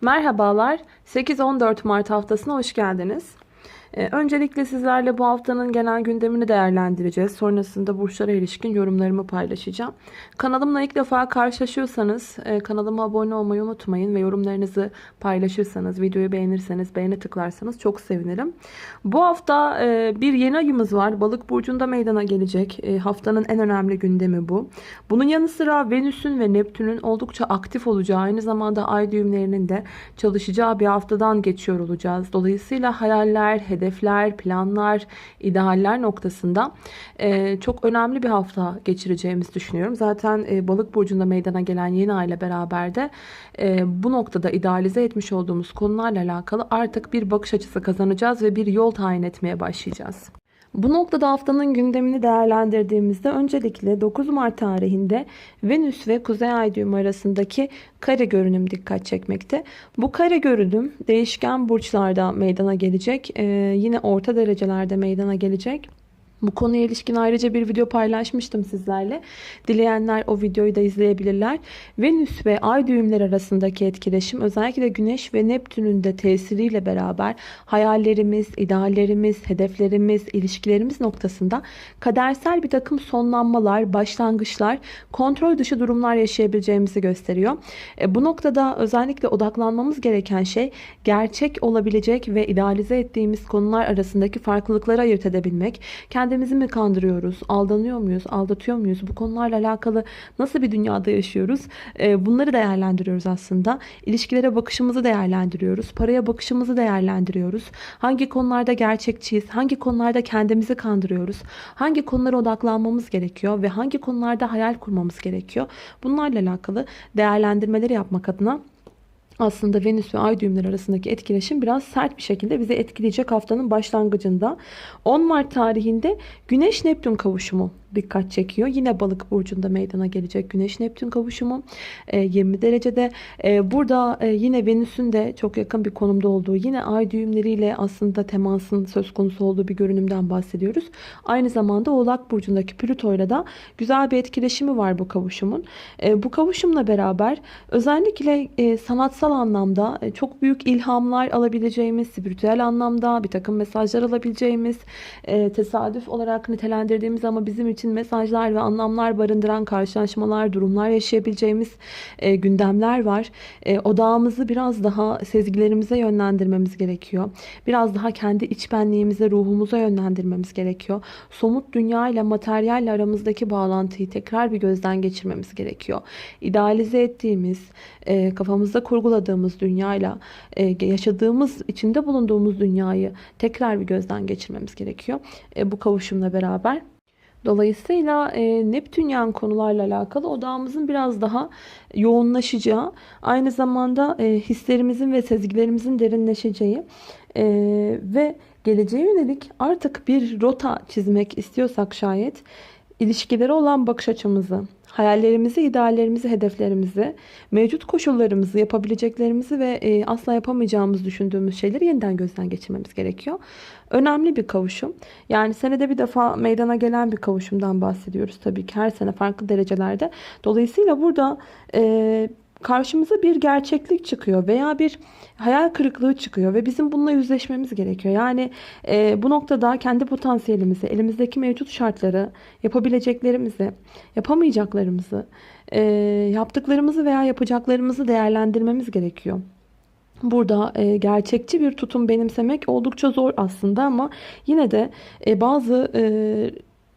Merhabalar, 8-14 Mart haftasına hoş geldiniz. Ee, öncelikle sizlerle bu haftanın genel gündemini değerlendireceğiz. Sonrasında burçlara ilişkin yorumlarımı paylaşacağım. Kanalımla ilk defa karşılaşıyorsanız e, kanalıma abone olmayı unutmayın ve yorumlarınızı paylaşırsanız, videoyu beğenirseniz, beğeni tıklarsanız çok sevinirim. Bu hafta e, bir yeni ayımız var. Balık burcunda meydana gelecek. E, haftanın en önemli gündemi bu. Bunun yanı sıra Venüs'ün ve Neptün'ün oldukça aktif olacağı, aynı zamanda ay düğümlerinin de çalışacağı bir haftadan geçiyor olacağız. Dolayısıyla hayaller, hedefler, planlar, idealler noktasında e, çok önemli bir hafta geçireceğimizi düşünüyorum. Zaten e, balık burcunda meydana gelen yeni ay ile beraber de e, bu noktada idealize etmiş olduğumuz konularla alakalı artık bir bakış açısı kazanacağız ve bir yol tayin etmeye başlayacağız. Bu noktada haftanın gündemini değerlendirdiğimizde öncelikle 9 Mart tarihinde Venüs ve Kuzey Ay düğümü arasındaki kare görünüm dikkat çekmekte. Bu kare görünüm değişken burçlarda meydana gelecek. Ee, yine orta derecelerde meydana gelecek. Bu konuya ilişkin ayrıca bir video paylaşmıştım sizlerle. Dileyenler o videoyu da izleyebilirler. Venüs ve Ay düğümler arasındaki etkileşim özellikle Güneş ve Neptün'ün de tesiriyle beraber hayallerimiz, ideallerimiz, hedeflerimiz, ilişkilerimiz noktasında kadersel bir takım sonlanmalar, başlangıçlar, kontrol dışı durumlar yaşayabileceğimizi gösteriyor. E, bu noktada özellikle odaklanmamız gereken şey gerçek olabilecek ve idealize ettiğimiz konular arasındaki farklılıkları ayırt edebilmek. Kendimizi mi kandırıyoruz? Aldanıyor muyuz? Aldatıyor muyuz? Bu konularla alakalı nasıl bir dünyada yaşıyoruz? E, bunları değerlendiriyoruz aslında. İlişkilere bakışımızı değerlendiriyoruz. Paraya bakışımızı değerlendiriyoruz. Hangi konularda gerçekçiyiz? Hangi konularda kendimizi kandırıyoruz? Hangi konulara odaklanmamız gerekiyor ve hangi konularda hayal kurmamız gerekiyor? Bunlarla alakalı değerlendirmeleri yapmak adına aslında Venüs ve Ay düğümleri arasındaki etkileşim biraz sert bir şekilde bizi etkileyecek haftanın başlangıcında. 10 Mart tarihinde Güneş Neptün kavuşumu dikkat çekiyor. Yine balık burcunda meydana gelecek Güneş Neptün kavuşumu 20 e, derecede. E, burada e, yine Venüs'ün de çok yakın bir konumda olduğu yine ay düğümleriyle aslında temasın söz konusu olduğu bir görünümden bahsediyoruz. Aynı zamanda Oğlak burcundaki Plüto ile de güzel bir etkileşimi var bu kavuşumun. Bu kavuşumla beraber özellikle sanatsal anlamda çok büyük ilhamlar alabileceğimiz, spiritüel anlamda bir takım mesajlar alabileceğimiz, tesadüf olarak nitelendirdiğimiz ama bizim için için mesajlar ve anlamlar barındıran karşılaşmalar, durumlar yaşayabileceğimiz e, gündemler var. E, odağımızı biraz daha sezgilerimize yönlendirmemiz gerekiyor. Biraz daha kendi iç benliğimize, ruhumuza yönlendirmemiz gerekiyor. Somut dünya ile materyalle aramızdaki bağlantıyı tekrar bir gözden geçirmemiz gerekiyor. İdealize ettiğimiz, e, kafamızda kurguladığımız dünyayla e, yaşadığımız, içinde bulunduğumuz dünyayı tekrar bir gözden geçirmemiz gerekiyor. E, bu kavuşumla beraber. Dolayısıyla e, Neptünyan konularla alakalı odağımızın biraz daha yoğunlaşacağı, aynı zamanda e, hislerimizin ve sezgilerimizin derinleşeceği e, ve geleceğe yönelik artık bir rota çizmek istiyorsak şayet ilişkileri olan bakış açımızı, hayallerimizi, ideallerimizi, hedeflerimizi, mevcut koşullarımızı, yapabileceklerimizi ve e, asla yapamayacağımız düşündüğümüz şeyleri yeniden gözden geçirmemiz gerekiyor. Önemli bir kavuşum. Yani senede bir defa meydana gelen bir kavuşumdan bahsediyoruz tabii ki her sene farklı derecelerde. Dolayısıyla burada e, karşımıza bir gerçeklik çıkıyor veya bir hayal kırıklığı çıkıyor ve bizim bununla yüzleşmemiz gerekiyor. Yani e, bu noktada kendi potansiyelimizi, elimizdeki mevcut şartları, yapabileceklerimizi, yapamayacaklarımızı, e, yaptıklarımızı veya yapacaklarımızı değerlendirmemiz gerekiyor. Burada e, gerçekçi bir tutum benimsemek oldukça zor aslında ama yine de e, bazı e,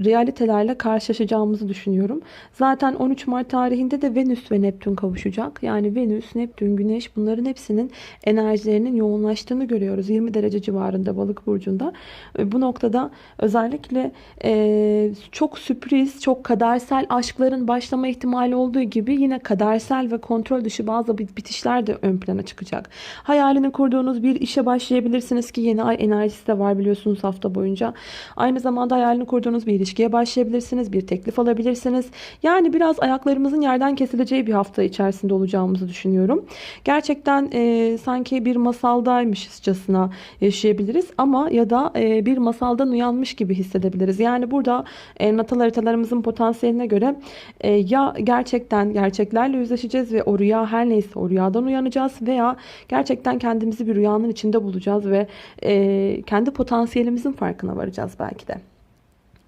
realitelerle karşılaşacağımızı düşünüyorum. Zaten 13 Mart tarihinde de Venüs ve Neptün kavuşacak. Yani Venüs, Neptün, Güneş bunların hepsinin enerjilerinin yoğunlaştığını görüyoruz. 20 derece civarında balık burcunda. Bu noktada özellikle e, çok sürpriz, çok kadersel aşkların başlama ihtimali olduğu gibi yine kadersel ve kontrol dışı bazı bitişler de ön plana çıkacak. Hayalini kurduğunuz bir işe başlayabilirsiniz ki yeni ay enerjisi de var biliyorsunuz hafta boyunca. Aynı zamanda hayalini kurduğunuz bir ilişkiye başlayabilirsiniz. Bir teklif alabilirsiniz. Yani biraz ayaklarımızın yerden kesileceği bir hafta içerisinde olacağımızı düşünüyorum. Gerçekten e, sanki bir masaldaymışçasına yaşayabiliriz ama ya da e, bir masaldan uyanmış gibi hissedebiliriz. Yani burada e, natal haritalarımızın potansiyeline göre e, ya gerçekten gerçeklerle yüzleşeceğiz ve o rüya her neyse o rüyadan uyanacağız veya gerçekten kendimizi bir rüyanın içinde bulacağız ve e, kendi potansiyelimizin farkına varacağız belki de.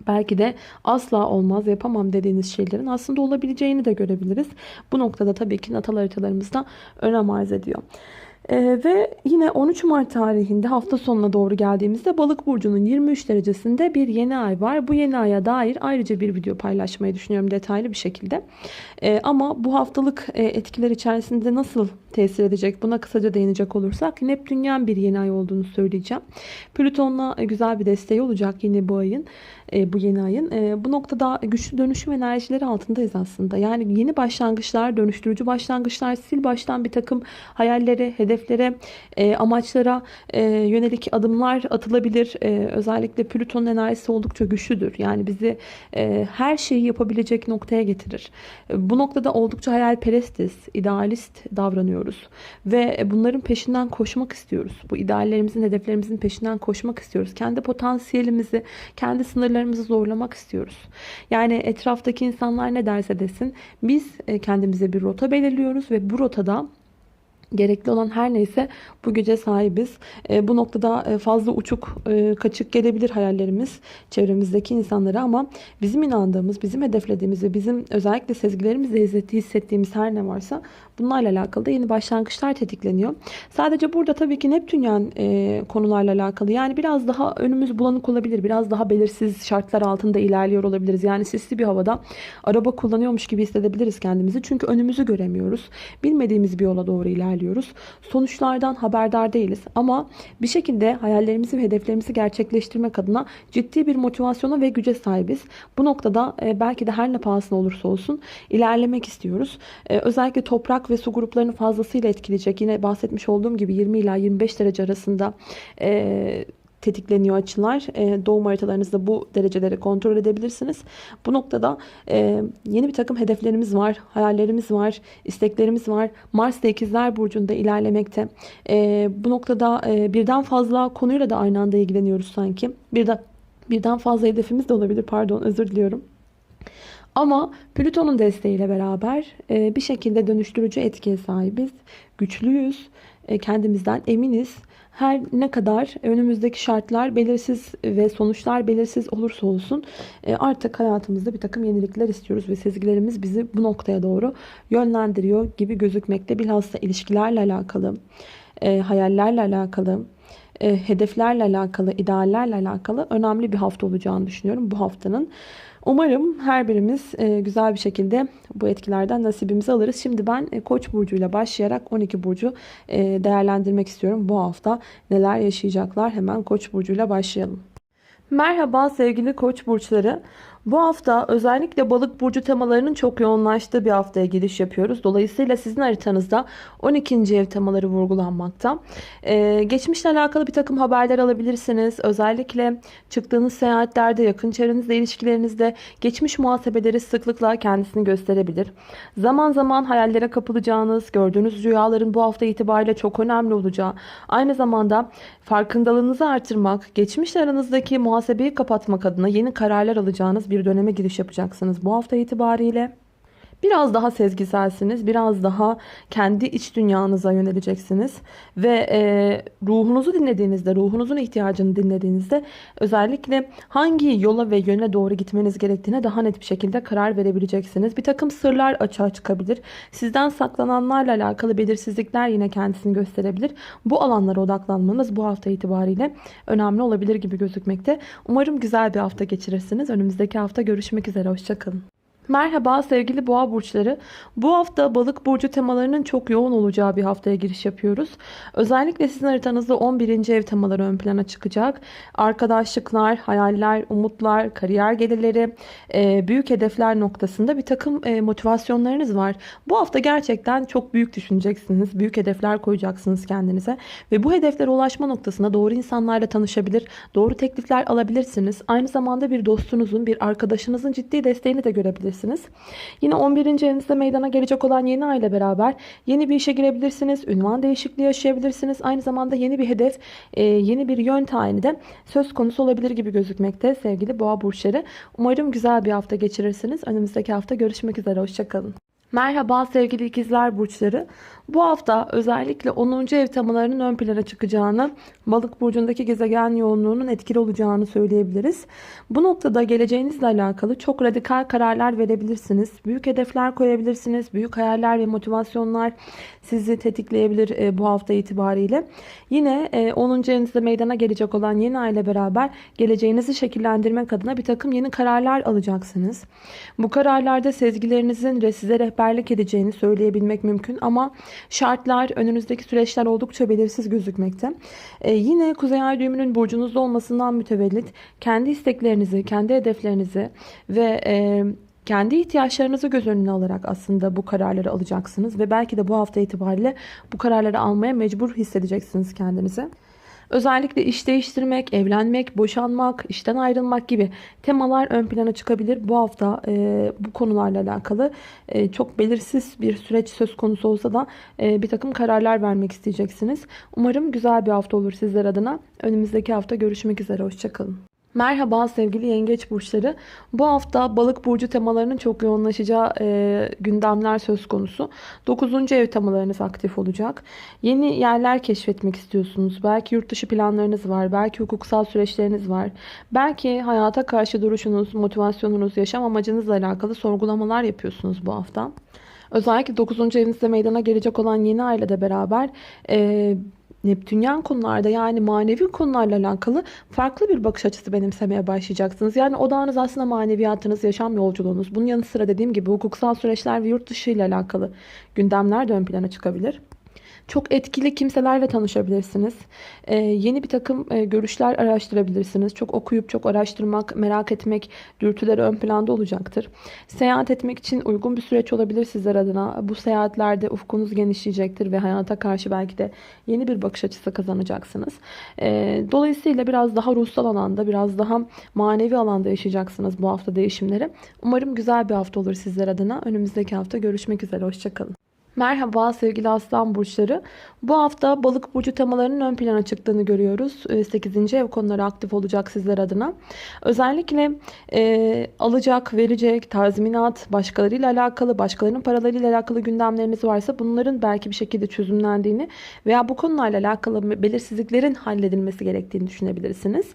Belki de asla olmaz yapamam dediğiniz şeylerin aslında olabileceğini de görebiliriz. Bu noktada tabii ki natal haritalarımızda önem arz ediyor. Ee, ve yine 13 Mart tarihinde hafta sonuna doğru geldiğimizde Balık burcunun 23 derecesinde bir yeni ay var. Bu yeni aya dair ayrıca bir video paylaşmayı düşünüyorum detaylı bir şekilde. Ee, ama bu haftalık e, etkiler içerisinde nasıl tesir edecek buna kısaca değinecek olursak Neptünyen bir yeni ay olduğunu söyleyeceğim. Plüton'la güzel bir desteği olacak yine bu ayın e, bu yeni ayın. E, bu noktada güçlü dönüşüm enerjileri altındayız aslında. Yani yeni başlangıçlar, dönüştürücü başlangıçlar, sil baştan bir takım hayallere, hedeflere, e, amaçlara yönelik adımlar atılabilir. Özellikle Plüton'un enerjisi oldukça güçlüdür. Yani bizi her şeyi yapabilecek noktaya getirir. Bu noktada oldukça hayalperestiz, idealist davranıyoruz. Ve bunların peşinden koşmak istiyoruz. Bu ideallerimizin, hedeflerimizin peşinden koşmak istiyoruz. Kendi potansiyelimizi, kendi sınırlarımızı zorlamak istiyoruz. Yani etraftaki insanlar ne derse desin biz e, kendimize bir rota belirliyoruz ve bu rotada gerekli olan her neyse bu güce sahibiz. E, bu noktada e, fazla uçuk, e, kaçık gelebilir hayallerimiz çevremizdeki insanlara ama bizim inandığımız, bizim hedeflediğimiz ve bizim özellikle sezgilerimizle izlettiği, hissettiğimiz her ne varsa bunlarla alakalı da yeni başlangıçlar tetikleniyor. Sadece burada tabii ki Neptünyen e, konularla alakalı. Yani biraz daha önümüz bulanık olabilir. Biraz daha belirsiz şartlar altında ilerliyor olabiliriz. Yani sisli bir havada araba kullanıyormuş gibi hissedebiliriz kendimizi. Çünkü önümüzü göremiyoruz. Bilmediğimiz bir yola doğru ilerliyoruz. Sonuçlardan haberdar değiliz. Ama bir şekilde hayallerimizi ve hedeflerimizi gerçekleştirmek adına ciddi bir motivasyona ve güce sahibiz. Bu noktada e, belki de her ne pahasına olursa olsun ilerlemek istiyoruz. E, özellikle toprak ve su gruplarını fazlasıyla etkileyecek. Yine bahsetmiş olduğum gibi 20 ila 25 derece arasında e, tetikleniyor açılar. E, doğum haritalarınızda bu dereceleri kontrol edebilirsiniz. Bu noktada e, yeni bir takım hedeflerimiz var, hayallerimiz var, isteklerimiz var. Mars da ikizler burcunda ilerlemekte. E, bu noktada e, birden fazla konuyla da aynı anda ilgileniyoruz sanki. Birden birden fazla hedefimiz de olabilir. Pardon, özür diliyorum. Ama Plüton'un desteğiyle beraber e, bir şekilde dönüştürücü etkiye sahibiz. Güçlüyüz. E, kendimizden eminiz. Her ne kadar önümüzdeki şartlar belirsiz ve sonuçlar belirsiz olursa olsun e, artık hayatımızda bir takım yenilikler istiyoruz ve sezgilerimiz bizi bu noktaya doğru yönlendiriyor gibi gözükmekte. Bilhassa ilişkilerle alakalı, hayallerle alakalı, hedeflerle alakalı, ideallerle alakalı önemli bir hafta olacağını düşünüyorum bu haftanın. Umarım her birimiz e, güzel bir şekilde bu etkilerden nasibimizi alırız. Şimdi ben e, Koç burcuyla başlayarak 12 burcu e, değerlendirmek istiyorum. Bu hafta neler yaşayacaklar? Hemen Koç burcuyla başlayalım. Merhaba sevgili Koç burçları. Bu hafta özellikle balık burcu temalarının çok yoğunlaştığı bir haftaya giriş yapıyoruz. Dolayısıyla sizin haritanızda 12. ev temaları vurgulanmakta. Ee, geçmişle alakalı bir takım haberler alabilirsiniz. Özellikle çıktığınız seyahatlerde, yakın çevrenizde, ilişkilerinizde geçmiş muhasebeleri sıklıkla kendisini gösterebilir. Zaman zaman hayallere kapılacağınız, gördüğünüz rüyaların bu hafta itibariyle çok önemli olacağı, aynı zamanda farkındalığınızı artırmak, geçmişle aranızdaki muhasebeyi kapatmak adına yeni kararlar alacağınız bir bir döneme giriş yapacaksınız bu hafta itibariyle. Biraz daha sezgiselsiniz, biraz daha kendi iç dünyanıza yöneleceksiniz ve e, ruhunuzu dinlediğinizde, ruhunuzun ihtiyacını dinlediğinizde özellikle hangi yola ve yöne doğru gitmeniz gerektiğine daha net bir şekilde karar verebileceksiniz. Bir takım sırlar açığa çıkabilir. Sizden saklananlarla alakalı belirsizlikler yine kendisini gösterebilir. Bu alanlara odaklanmanız bu hafta itibariyle önemli olabilir gibi gözükmekte. Umarım güzel bir hafta geçirirsiniz. Önümüzdeki hafta görüşmek üzere. Hoşçakalın. Merhaba sevgili boğa burçları. Bu hafta balık burcu temalarının çok yoğun olacağı bir haftaya giriş yapıyoruz. Özellikle sizin haritanızda 11. ev temaları ön plana çıkacak. Arkadaşlıklar, hayaller, umutlar, kariyer gelirleri, e, büyük hedefler noktasında bir takım e, motivasyonlarınız var. Bu hafta gerçekten çok büyük düşüneceksiniz. Büyük hedefler koyacaksınız kendinize. Ve bu hedeflere ulaşma noktasında doğru insanlarla tanışabilir, doğru teklifler alabilirsiniz. Aynı zamanda bir dostunuzun, bir arkadaşınızın ciddi desteğini de görebilirsiniz yapabilirsiniz. Yine 11. evinizde meydana gelecek olan yeni ay ile beraber yeni bir işe girebilirsiniz. Ünvan değişikliği yaşayabilirsiniz. Aynı zamanda yeni bir hedef, e, yeni bir yön tayini de söz konusu olabilir gibi gözükmekte sevgili boğa burçları. Umarım güzel bir hafta geçirirsiniz. Önümüzdeki hafta görüşmek üzere. Hoşçakalın. Merhaba sevgili ikizler burçları. Bu hafta özellikle 10. ev temalarının ön plana çıkacağını, balık burcundaki gezegen yoğunluğunun etkili olacağını söyleyebiliriz. Bu noktada geleceğinizle alakalı çok radikal kararlar verebilirsiniz. Büyük hedefler koyabilirsiniz. Büyük hayaller ve motivasyonlar sizi tetikleyebilir e, bu hafta itibariyle. Yine 10. E, evinizde meydana gelecek olan yeni ay ile beraber geleceğinizi şekillendirmek adına bir takım yeni kararlar alacaksınız. Bu kararlarda sezgilerinizin size rehberlik edeceğini söyleyebilmek mümkün ama Şartlar, önünüzdeki süreçler oldukça belirsiz gözükmekte. Ee, yine Kuzey Ay düğümünün burcunuzda olmasından mütevellit kendi isteklerinizi, kendi hedeflerinizi ve e, kendi ihtiyaçlarınızı göz önüne alarak aslında bu kararları alacaksınız ve belki de bu hafta itibariyle bu kararları almaya mecbur hissedeceksiniz kendinizi. Özellikle iş değiştirmek, evlenmek, boşanmak, işten ayrılmak gibi temalar ön plana çıkabilir. Bu hafta e, bu konularla alakalı e, çok belirsiz bir süreç söz konusu olsa da e, bir takım kararlar vermek isteyeceksiniz. Umarım güzel bir hafta olur sizler adına. Önümüzdeki hafta görüşmek üzere. Hoşçakalın. Merhaba sevgili yengeç burçları. Bu hafta balık burcu temalarının çok yoğunlaşacağı e, gündemler söz konusu. 9. ev temalarınız aktif olacak. Yeni yerler keşfetmek istiyorsunuz. Belki yurt dışı planlarınız var. Belki hukuksal süreçleriniz var. Belki hayata karşı duruşunuz, motivasyonunuz, yaşam amacınızla alakalı sorgulamalar yapıyorsunuz bu hafta. Özellikle 9. evinizde meydana gelecek olan yeni ailede beraber e, Neptünyen konularda yani manevi konularla alakalı farklı bir bakış açısı benimsemeye başlayacaksınız. Yani odağınız aslında maneviyatınız, yaşam yolculuğunuz. Bunun yanı sıra dediğim gibi hukuksal süreçler ve yurt dışı ile alakalı gündemler de ön plana çıkabilir. Çok etkili kimselerle tanışabilirsiniz. Ee, yeni bir takım e, görüşler araştırabilirsiniz. Çok okuyup çok araştırmak, merak etmek dürtüleri ön planda olacaktır. Seyahat etmek için uygun bir süreç olabilir sizler adına. Bu seyahatlerde ufkunuz genişleyecektir ve hayata karşı belki de yeni bir bakış açısı kazanacaksınız. Ee, dolayısıyla biraz daha ruhsal alanda, biraz daha manevi alanda yaşayacaksınız bu hafta değişimleri. Umarım güzel bir hafta olur sizler adına. Önümüzdeki hafta görüşmek üzere. Hoşçakalın. Merhaba sevgili aslan burçları. Bu hafta balık burcu temalarının ön plana çıktığını görüyoruz. 8. Ee, ev konuları aktif olacak sizler adına. Özellikle e, alacak, verecek, tazminat, başkalarıyla alakalı, başkalarının paralarıyla alakalı gündemleriniz varsa bunların belki bir şekilde çözümlendiğini veya bu konularla alakalı belirsizliklerin halledilmesi gerektiğini düşünebilirsiniz.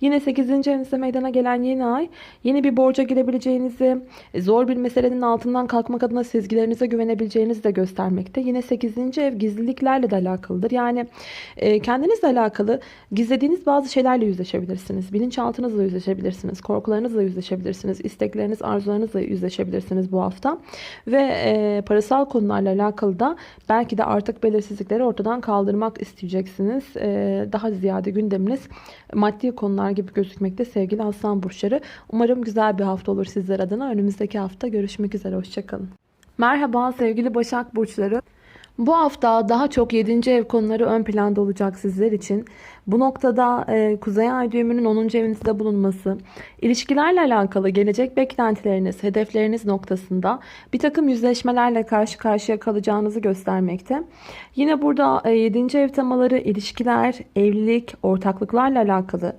Yine 8. evinizde meydana gelen yeni ay yeni bir borca girebileceğinizi, zor bir meselenin altından kalkmak adına sezgilerinize güvenebileceğinizi de göstermekte. Yine 8. ev gizliliklerle de alakalıdır. Yani e, kendinizle alakalı gizlediğiniz bazı şeylerle yüzleşebilirsiniz. Bilinçaltınızla yüzleşebilirsiniz. Korkularınızla yüzleşebilirsiniz. istekleriniz, arzularınızla yüzleşebilirsiniz bu hafta. Ve e, parasal konularla alakalı da belki de artık belirsizlikleri ortadan kaldırmak isteyeceksiniz. E, daha ziyade gündeminiz maddi konular gibi gözükmekte sevgili aslan burçları. Umarım güzel bir hafta olur sizler adına. Önümüzdeki hafta görüşmek üzere. Hoşçakalın. Merhaba sevgili Başak Burçları. Bu hafta daha çok 7. ev konuları ön planda olacak sizler için. Bu noktada e, Kuzey Ay düğümünün 10. evinizde bulunması, ilişkilerle alakalı gelecek beklentileriniz, hedefleriniz noktasında bir takım yüzleşmelerle karşı karşıya kalacağınızı göstermekte. Yine burada e, 7. ev temaları ilişkiler, evlilik, ortaklıklarla alakalı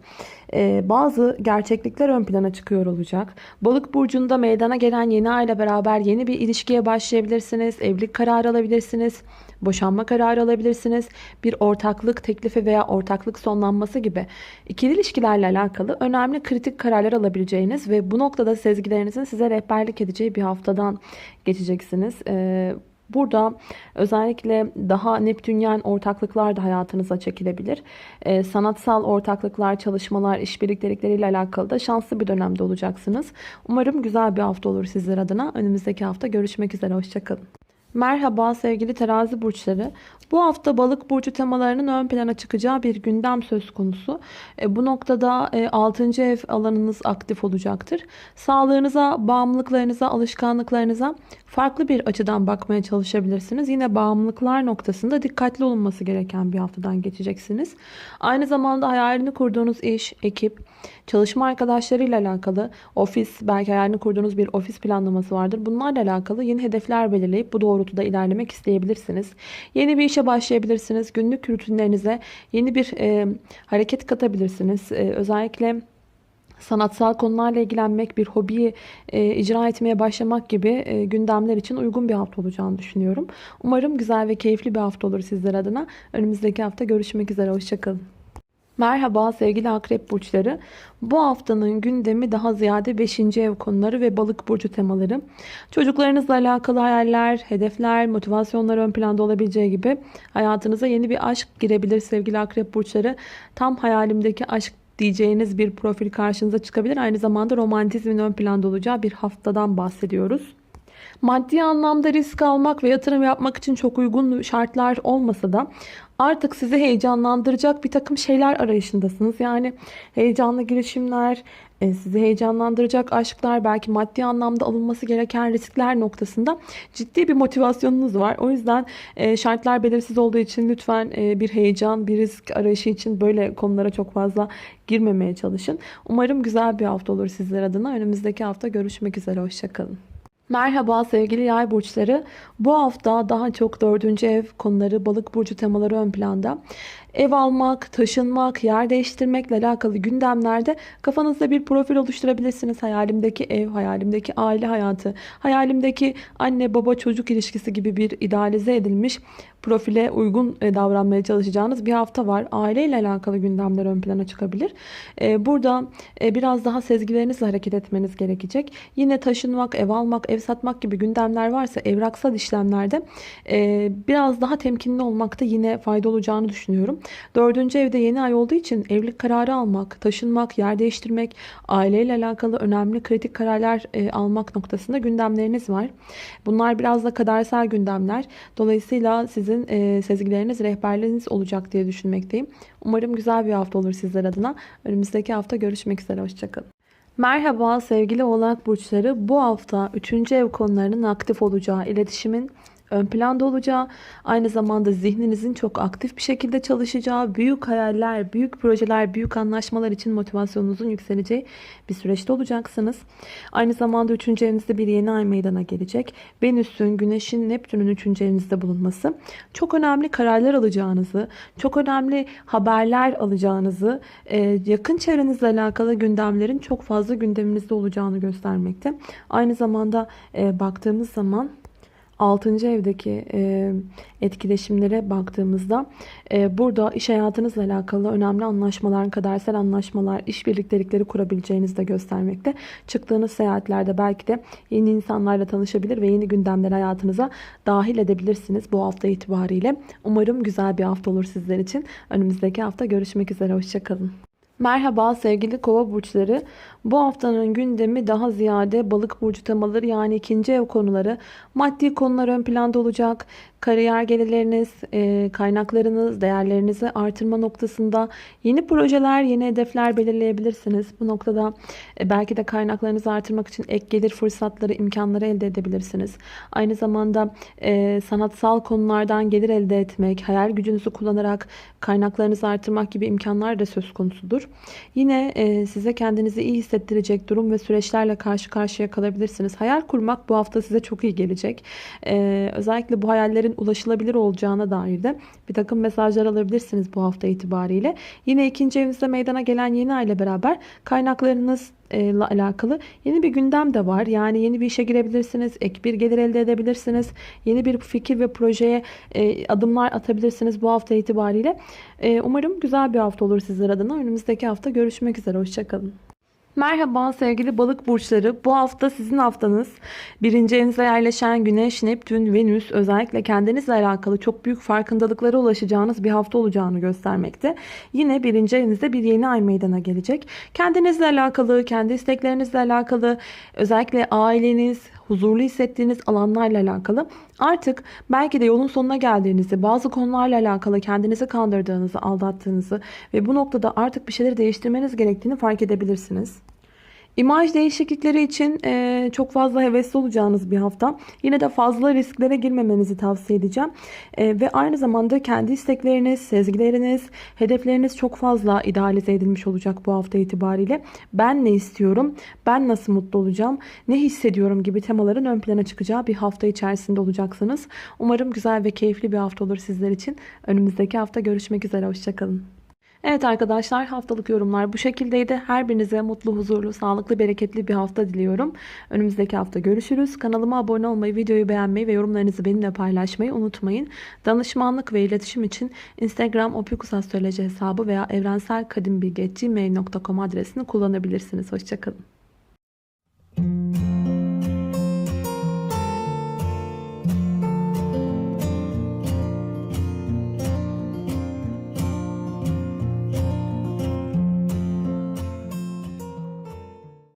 e, bazı gerçeklikler ön plana çıkıyor olacak. Balık burcunda meydana gelen yeni ay ile beraber yeni bir ilişkiye başlayabilirsiniz. Evlilik kararı alabilirsiniz. Boşanma kararı alabilirsiniz. Bir ortaklık teklifi veya ortaklık sonlanması gibi ikili ilişkilerle alakalı önemli kritik kararlar alabileceğiniz ve bu noktada sezgilerinizin size rehberlik edeceği bir haftadan geçeceksiniz. Ee, Burada özellikle daha Neptünyen ortaklıklar da hayatınıza çekilebilir. Ee, sanatsal ortaklıklar, çalışmalar, işbirlikleriyle alakalı da şanslı bir dönemde olacaksınız. Umarım güzel bir hafta olur sizler adına. Önümüzdeki hafta görüşmek üzere. Hoşçakalın. Merhaba sevgili terazi burçları. Bu hafta balık burcu temalarının ön plana çıkacağı bir gündem söz konusu. E, bu noktada e, 6. ev alanınız aktif olacaktır. Sağlığınıza, bağımlılıklarınıza, alışkanlıklarınıza farklı bir açıdan bakmaya çalışabilirsiniz. Yine bağımlılıklar noktasında dikkatli olunması gereken bir haftadan geçeceksiniz. Aynı zamanda hayalini kurduğunuz iş, ekip, çalışma arkadaşlarıyla alakalı ofis, belki hayalini kurduğunuz bir ofis planlaması vardır. Bunlarla alakalı yeni hedefler belirleyip bu doğrultuda ilerlemek isteyebilirsiniz. Yeni bir işe başlayabilirsiniz. Günlük rutinlerinize yeni bir e, hareket katabilirsiniz. E, özellikle sanatsal konularla ilgilenmek, bir hobiyi e, icra etmeye başlamak gibi e, gündemler için uygun bir hafta olacağını düşünüyorum. Umarım güzel ve keyifli bir hafta olur sizler adına. Önümüzdeki hafta görüşmek üzere. Hoşçakalın. Merhaba sevgili akrep burçları. Bu haftanın gündemi daha ziyade 5. ev konuları ve balık burcu temaları. Çocuklarınızla alakalı hayaller, hedefler, motivasyonlar ön planda olabileceği gibi hayatınıza yeni bir aşk girebilir sevgili akrep burçları. Tam hayalimdeki aşk diyeceğiniz bir profil karşınıza çıkabilir. Aynı zamanda romantizmin ön planda olacağı bir haftadan bahsediyoruz. Maddi anlamda risk almak ve yatırım yapmak için çok uygun şartlar olmasa da artık sizi heyecanlandıracak bir takım şeyler arayışındasınız. Yani heyecanlı girişimler, e, sizi heyecanlandıracak aşklar, belki maddi anlamda alınması gereken riskler noktasında ciddi bir motivasyonunuz var. O yüzden e, şartlar belirsiz olduğu için lütfen e, bir heyecan, bir risk arayışı için böyle konulara çok fazla girmemeye çalışın. Umarım güzel bir hafta olur sizler adına. Önümüzdeki hafta görüşmek üzere. Hoşçakalın. Merhaba sevgili yay burçları. Bu hafta daha çok dördüncü ev konuları, balık burcu temaları ön planda. Ev almak, taşınmak, yer değiştirmekle alakalı gündemlerde kafanızda bir profil oluşturabilirsiniz. Hayalimdeki ev, hayalimdeki aile hayatı, hayalimdeki anne baba çocuk ilişkisi gibi bir idealize edilmiş profile uygun e, davranmaya çalışacağınız bir hafta var. Aileyle alakalı gündemler ön plana çıkabilir. E, burada e, biraz daha sezgilerinizle hareket etmeniz gerekecek. Yine taşınmak, ev almak, ev satmak gibi gündemler varsa evraksal işlemlerde biraz daha temkinli olmakta yine fayda olacağını düşünüyorum. Dördüncü evde yeni ay olduğu için evlilik kararı almak, taşınmak, yer değiştirmek, aileyle alakalı önemli kritik kararlar almak noktasında gündemleriniz var. Bunlar biraz da kadersel gündemler. Dolayısıyla sizin e, sezgileriniz, rehberleriniz olacak diye düşünmekteyim. Umarım güzel bir hafta olur sizler adına. Önümüzdeki hafta görüşmek üzere. Hoşçakalın. Merhaba sevgili oğlak burçları. Bu hafta 3. ev konularının aktif olacağı, iletişimin ön planda olacağı, aynı zamanda zihninizin çok aktif bir şekilde çalışacağı, büyük hayaller, büyük projeler, büyük anlaşmalar için motivasyonunuzun yükseleceği bir süreçte olacaksınız. Aynı zamanda 3. evinizde bir yeni ay meydana gelecek. Venüs'ün, Güneş'in, Neptün'ün 3. evinizde bulunması çok önemli kararlar alacağınızı, çok önemli haberler alacağınızı, e, yakın çevrenizle alakalı gündemlerin çok fazla gündeminizde olacağını göstermekte. Aynı zamanda e, baktığımız zaman 6. evdeki e, etkileşimlere baktığımızda e, burada iş hayatınızla alakalı önemli anlaşmalar, kadersel anlaşmalar, iş birliktelikleri kurabileceğinizi de göstermekte. Çıktığınız seyahatlerde belki de yeni insanlarla tanışabilir ve yeni gündemler hayatınıza dahil edebilirsiniz bu hafta itibariyle. Umarım güzel bir hafta olur sizler için. Önümüzdeki hafta görüşmek üzere. Hoşçakalın. Merhaba sevgili kova burçları. Bu haftanın gündemi daha ziyade balık burcu temaları yani ikinci ev konuları. Maddi konular ön planda olacak. Kariyer gelirleriniz, e, kaynaklarınız, değerlerinizi artırma noktasında yeni projeler, yeni hedefler belirleyebilirsiniz. Bu noktada e, belki de kaynaklarınızı artırmak için ek gelir fırsatları, imkanları elde edebilirsiniz. Aynı zamanda e, sanatsal konulardan gelir elde etmek, hayal gücünüzü kullanarak kaynaklarınızı artırmak gibi imkanlar da söz konusudur. Yine size kendinizi iyi hissettirecek durum ve süreçlerle karşı karşıya kalabilirsiniz. Hayal kurmak bu hafta size çok iyi gelecek. Özellikle bu hayallerin ulaşılabilir olacağına dair de bir takım mesajlar alabilirsiniz bu hafta itibariyle. Yine ikinci evinizde meydana gelen yeni ay ile beraber kaynaklarınız ile alakalı yeni bir gündem de var. Yani yeni bir işe girebilirsiniz, ek bir gelir elde edebilirsiniz, yeni bir fikir ve projeye e, adımlar atabilirsiniz bu hafta itibariyle. E, umarım güzel bir hafta olur sizler adına. Önümüzdeki hafta görüşmek üzere. Hoşçakalın. Merhaba sevgili balık burçları. Bu hafta sizin haftanız. Birinci evinize yerleşen Güneş, Neptün, Venüs özellikle kendinizle alakalı çok büyük farkındalıklara ulaşacağınız bir hafta olacağını göstermekte. Yine birinci evinizde bir yeni ay meydana gelecek. Kendinizle alakalı, kendi isteklerinizle alakalı, özellikle aileniz, huzurlu hissettiğiniz alanlarla alakalı artık belki de yolun sonuna geldiğinizi, bazı konularla alakalı kendinizi kandırdığınızı, aldattığınızı ve bu noktada artık bir şeyleri değiştirmeniz gerektiğini fark edebilirsiniz. İmaj değişiklikleri için e, çok fazla hevesli olacağınız bir hafta. Yine de fazla risklere girmemenizi tavsiye edeceğim. E, ve aynı zamanda kendi istekleriniz, sezgileriniz, hedefleriniz çok fazla idealize edilmiş olacak bu hafta itibariyle. Ben ne istiyorum, ben nasıl mutlu olacağım, ne hissediyorum gibi temaların ön plana çıkacağı bir hafta içerisinde olacaksınız. Umarım güzel ve keyifli bir hafta olur sizler için. Önümüzdeki hafta görüşmek üzere, hoşçakalın. Evet arkadaşlar haftalık yorumlar bu şekildeydi. Her birinize mutlu, huzurlu, sağlıklı, bereketli bir hafta diliyorum. Önümüzdeki hafta görüşürüz. Kanalıma abone olmayı, videoyu beğenmeyi ve yorumlarınızı benimle paylaşmayı unutmayın. Danışmanlık ve iletişim için Instagram opikusastroloji hesabı veya evrenselkadimbilgi.gmail.com adresini kullanabilirsiniz. Hoşçakalın.